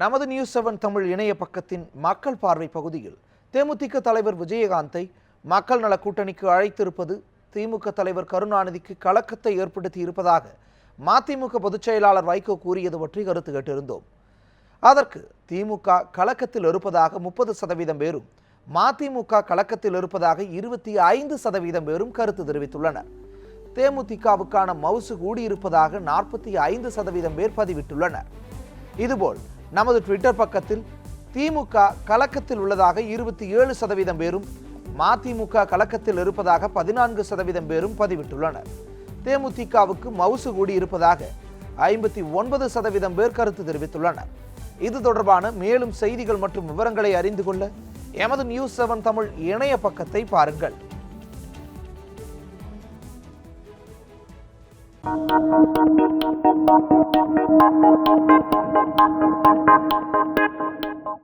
நமது news seven Tamil இணைய பக்கத்தின் மக்கள் பார்வை பகுதியில் தேமுதிக தலைவர் விஜயகாந்தை மக்கள் நல கூட்டணிக்கு அழைத்திருப்பது திமுக தலைவர் கருணாநிதிக்கு கலக்கத்தை ஏற்படுத்தி இருப்பதாக மதிமுக பொதுச் செயலாளர் வைகோ கூறியது பற்றி கருத்து கேட்டிருந்தோம். அதற்கு திமுக கலக்கத்தில் இருப்பதாக முப்பது சதவீதம் பேரும் மதிமுக கலக்கத்தில் இருப்பதாக இருபத்தி ஐந்து சதவீதம் பேரும் கருத்து தெரிவித்துள்ளனர் தேமுதிகவுக்கான மவுசு கூடியிருப்பதாக நாற்பத்தி ஐந்து சதவீதம் பேர் பதிவிட்டுள்ளனர். இதுபோல் நமது ட்விட்டர் பக்கத்தில் திமுக கலக்கத்தில் உள்ளதாக இருபத்தி ஏழு சதவீதம் பேரும் மதிமுக கலக்கத்தில் இருப்பதாக பதினான்கு சதவீதம் பேரும் பதிவிட்டுள்ளனர். தேமுதிகவுக்கு மவுசு கூடியிருப்பதாக ஐம்பத்தி ஒன்பது சதவீதம் பேர் கருத்து தெரிவித்துள்ளனர். இது தொடர்பான மேலும் செய்திகள் மற்றும் விவரங்களை அறிந்து கொள்ள எமது நியூஸ் செவன் தமிழ் இணைய பக்கத்தை பாருங்கள். Thank you.